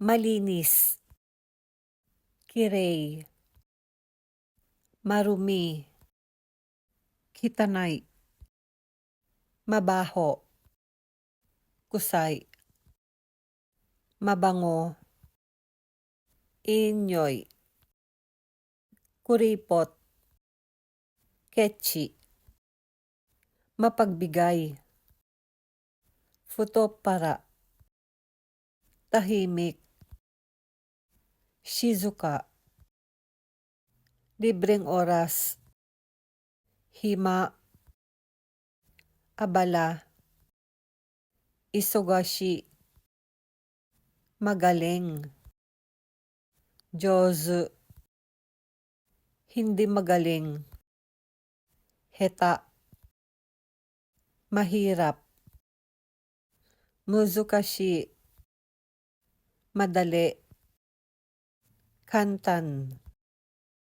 malinis, kirey, marumi, kitanay, mabaho, kusay, mabango, inyoy, kuripot, ketchi, mapagbigay, futo para, tahimik, shizuka, libreng oras, hima, abala, isogashi, magaling, jozu, hindi magaling, heta, mahirap, muzukashi, madali, kantan,